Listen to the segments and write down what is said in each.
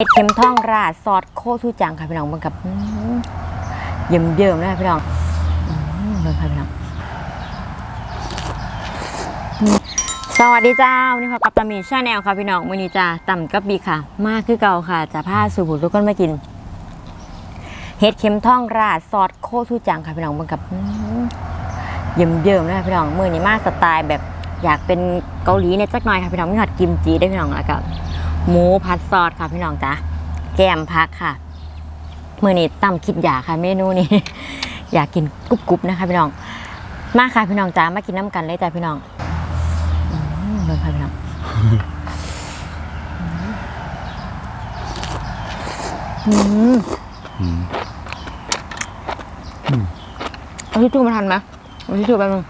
เห็ดเข็มท่องราดซอสโคชูจังค่ะพี่น้องเบิ่งกับเยิ่มเยิ่มๆเลยค่ะพี่น้องอืมเบิ่งค่ะพี่น้องสวัสดีจ้าวันนี้พบกับตามีชาแนลค่ะพี่น้องวันนี้จ้าต่ำกับบีค่ะ มากคือเก่าค่ะจะพาสูบุตรทุกคนมากินเห็ดเข็มท่องราดซอสโคชูจังค่ะพี่น้องเบิ่งกับเยิ่มเยิ่มๆเลยค่ะพี่น้องมือนี้มากสไตล์แบบอยากเป็นเกาหลีเนี่ยจักหน่อยค่ะพี่น้องมีหอดกิมจิได้พี่น้องแล้วก็ หมูผัดซอสค่ะพี่น้องจ้ะแกมพักค่ะมื่อนี้ตั้มคิดอยากค่ะเมนูนี้ อยากกินกรุบๆนะคะพี่น้อง มาค่ะพี่น้องจ้ามากินน้ำกันเลยจ้ะพี่น้องอืมเลยค่ะพี่น้องอืมเอาที่ทู่มาทันไหมเอาที่ทู่ไปมึง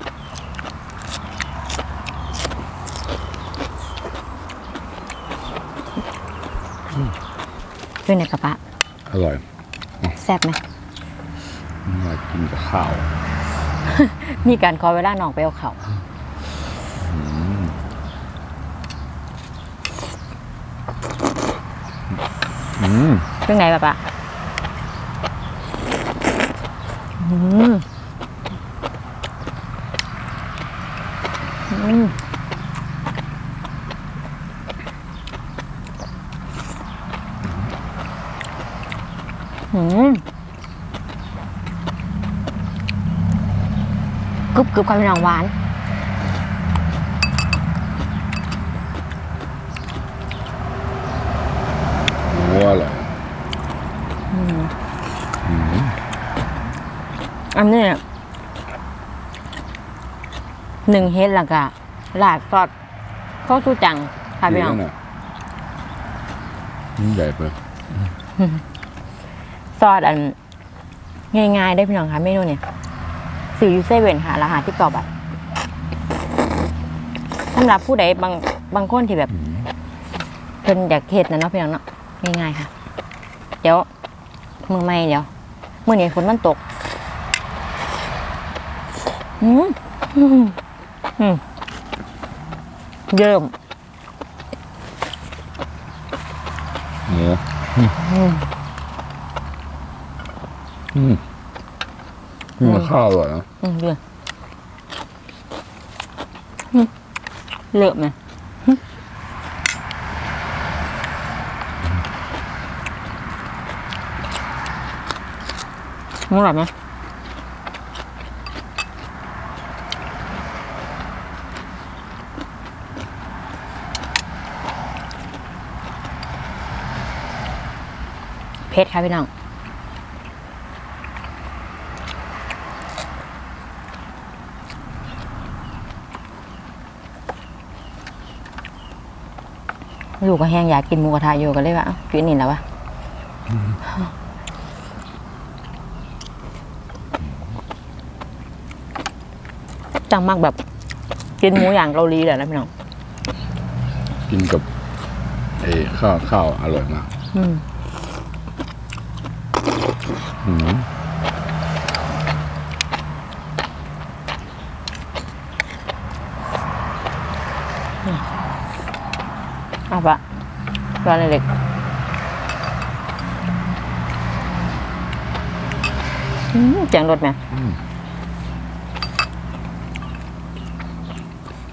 ด้วยในกระปะอร่อยแซ่บไหมอร่อยกินกับข้าว มีการขอเวลาน้องไปเอาเขาอืมเรื่องปะปะอืมอืมอืมก รุบกรุบความเป็นหนังหวาน วัวอร่อยอันนี้หนึ่งเฮ็ดแล้วก็ลาดซอสข้าวสู้จังค่ะพี่น้องเยะนี่ใหญ่ไปซอสอันง่ายๆได้พี่น้องค่ะเมนูเนี่ย สื่อยูเซเว่นค่ะราคาที่เก่าบาทสำหรับผู้ใดบางบางคนที่แบบเพิ่นอยากเฮ็ดนะเนาะพี่น้องเนาะง่ายๆค่ะ เดี๋ยวมือไม่เดี๋ยวมือนี้ฝนมันตกอืมอืมอืมเยิ่มเนื้ออืมอืม นี่กับข้าวอร่อยนะอืมเดืออืมเลิศไหมมึงอร่อยไหมเผ็ดค่ะพี่น้อง ลูกก็แห้งอยากกินหมูกระทะอยู่ก็เลยว่าเอ้ากินนี่แหล้ววะจังมากแบบ กินหมูอย่างเกาหลีเลยนะพี่น้องกินกับเอ้ข้าวข้าวอร่อยมาก อืม อืม เอาปะร้านเล็กอืมเสียงรถไหม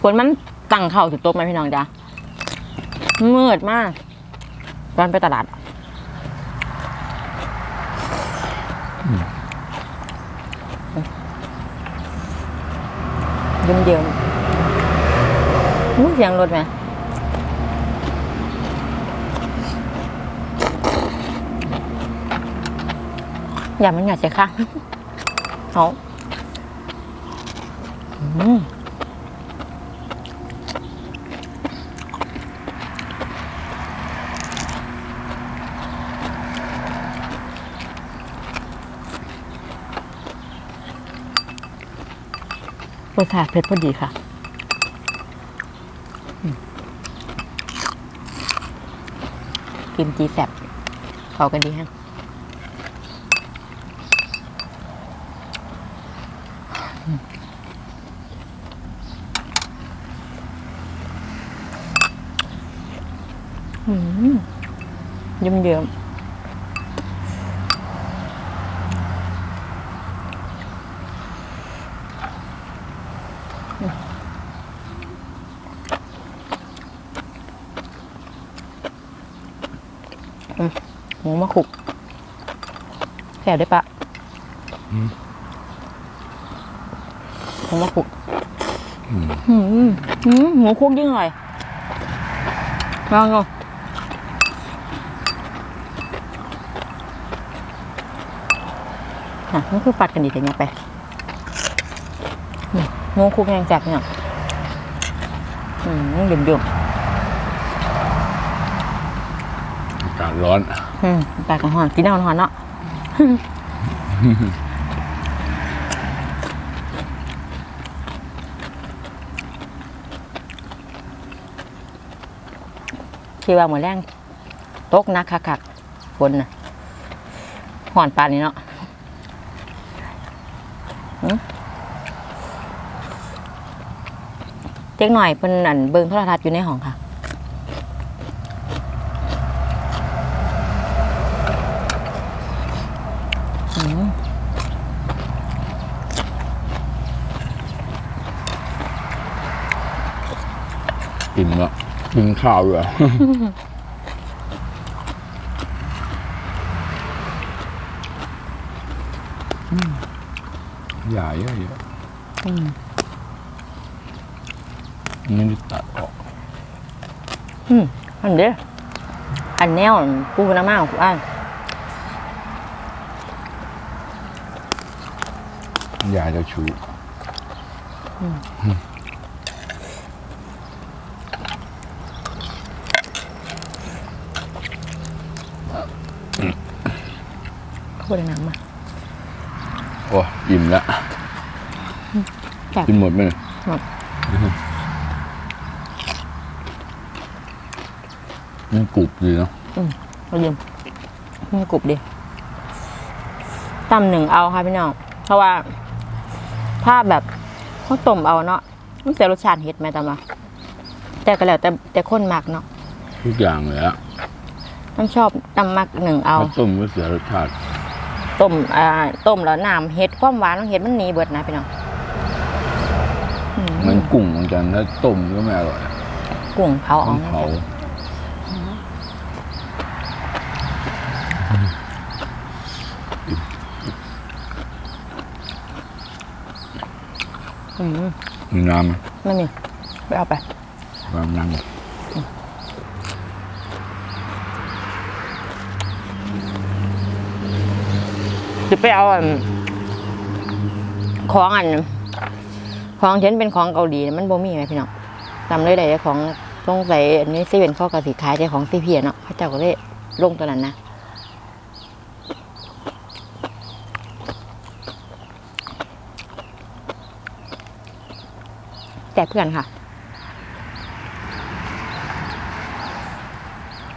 ฝนมันตั้งเข่าถึงโต๊ะไหมพี่น้องจ๊ะมืดมากตอนไปตลาดเยิ้มเยิ้มๆอู้เสียงรถไหม อย่ามันหยาดใส่ข้างเอารสชาติเผ็ดพอดีค่ะกิมจีแสบเข้ากันดีฮะอืม เยิ้มเยิ้มอืมหมูมะขุกแสบได้ปะ หมูมะขุกอืมอืมหมูคุกยิ่งอร่อยลองดูอะนี่คือปัดกันดีแต่เนี้ยไปอืมหมูคุกยังจับเนี่ยอืมเดือดเดือดอากาศร้อน อืมปากกันหอนกินเอาหอนเนาะ คิดว่าเหมือนแรงตกนักคักๆฝนน่ะหอนปานนี้เนาะเจ๊กหน่อยเป็นอันเบิงโทรทัศน์อยู่ในห้องค่ะกินแล้ว กินข้าวด้วยใหญ่เยอะอืมๆไม่ได้ตัดออกอืมอันเด้ออันแนวปูน้ำมาของกูอ่านยายเจ้าชู เขาบอกน้ำมาโอ้อิ่มแล้วแบบกินหมดไหมเนี่ยหมดมันกรุบดีเนาะเรายืมมีกรุบดิตำหนึ่งเอาค่ะพี่น้อง เพราะว่า ถ้าแบบเขาต้มเอาเนาะมันเสียรสชาติเห็ดไหมตำมาแต่ก็แล้วแต่แต่คนมักเนาะทุกอย่างเลยอะมันชอบตำมักหนึ่งเอาถ้าต้มก็เสียรสชาติ ต้มอ่าต้มแล้วน้ำเห็ดความหวานของเห็ดมันหนีเบิดนะพี่น้องอืมเหมือนกุ้งเหมือนกันถ้าต้มก็ไม่อร่อยกุ้งเผาต้เอาองเผาอืมมีน้ำไหมไม่มีไปเอาไปความน้ำ จะไปเอาอันของอัน ของเช่นเป็นของเกาหลีมันบ่มีไหมพี่น้องจำเลยได้แต่ของสงสัยอันนี้ซีเป็นข้อกระสีขายแต่ของซีเพียเนาะพระเจ้าก็เลยลงตัวนั้นนะแต่เพื่อนค่ะ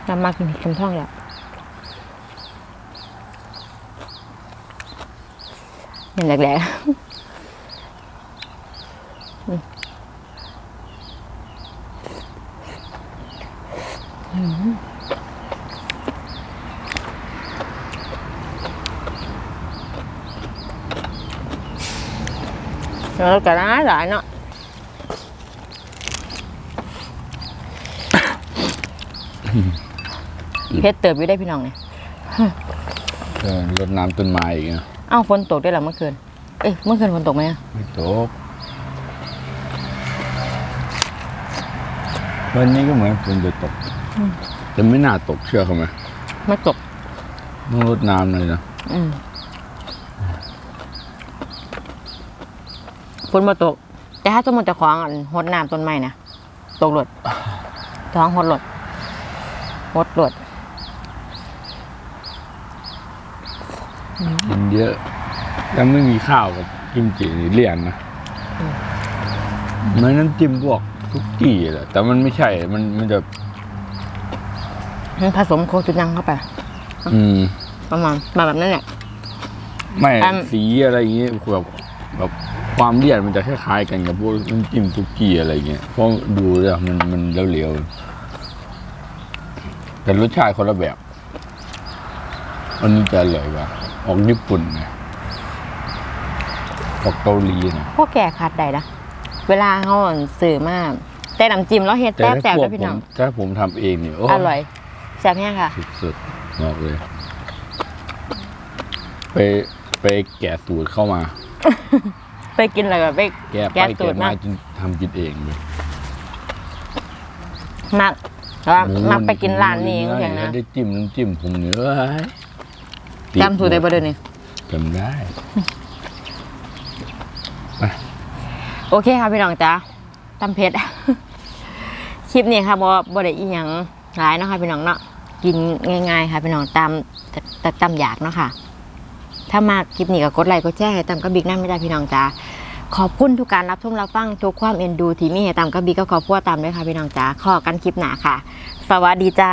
นำมากินเห็ดเข็มท่องแล้ว อย่างแรกๆอืมอืมแล้วก็ร้ายหลายเนาะเพชรเติบอยู่ได้พี่น้องเนี่ยเออรดน้ำต้นไม้อีกนะ เอ้าฝนตกได้วยเหรอเมื่อคืน เอ้ยเมื่อคืนฝนตกไหมอะไม่ตกวันนี้ก็เหมือนฝนจะตกแต่ไม่น่าตกเชื่อเขาไหมไม่ตกต้องรดน้ำเลยนะอืมฝนมาตก แต่ถ้าสมมติจะคล้องอันหดน้ำต้นไม้นะตกหลดท้องหดหลดหดหลด กิน เยอะแล้วไม่มีข้าวกับกิมจินี่เลี่ยนนะเหมือนน้ำจิ้มพวกทุกกี้แหละแต่มันไม่ใช่ มันมันจะผสมโคจุนังเข้าไป อืมประมาณมาแบบนั้นเนี่ยไม่อัน สีอะไรอย่างเงี้ยแบบแบบความเลี่ยนมันจะคล้ายๆกันกับพวกน้ำจิ้มทุกกี้อะไรเงี้ยเพราะดูแล้วมันมันเหลวๆแต่รสชาติคนละแบบ อันนี้จะอร่อยกว่า ออกญี่ปุ่นนะออกเกาหลีนะพวกแก่ขาดใดนะเวลาเขาสื่อมาก แต่น้ำจิ้มแล้วเฮ็ดแต่แซ่บถ้าแซ่บพวแล้กวพี่ผน้อมงถ้าผมทำเองเนี่ยโอร่อยแซ่บแห้งค่ะสุดๆบอกเลย ไปไปแกะสูตรเข้ามา ไปกินอะไรแบบไปแกะไปแกะสูแกะตรมามาจนทำกินเองเลยมักแล้วหมูมักไปกินร้านนี้หมูอย่างเนื้นะได้จิ้มน้ำจิ้มผมเนื้อ จำสูตรได้ประเดี๋ยวนี้จำได้ โอเคค่ะพี่น้องจ้าตำเผ็ดคลิปนี้ค่ะบอบอได้อีหยังหลายเนาะค่ะพี่น้องเนาะกินง่าย ๆ ค่ะพี่น้องตามตตามอยากเนาะค่ะ ถ้ามากคลิปนี้ก็กดไลค์กดแชร์ให้ตามกับบิ๊กนั่นไม่ได้พี่น้องจ้าขอบคุณทุกการรับชมรับฟังทุกความเอ็นดูที่มีให้ตามกับบิ๊กก็ขอบคุณตามด้วยค่ะพี่น้องจ้าขอกันคลิปหนาค่ะ สวัสดีจ้า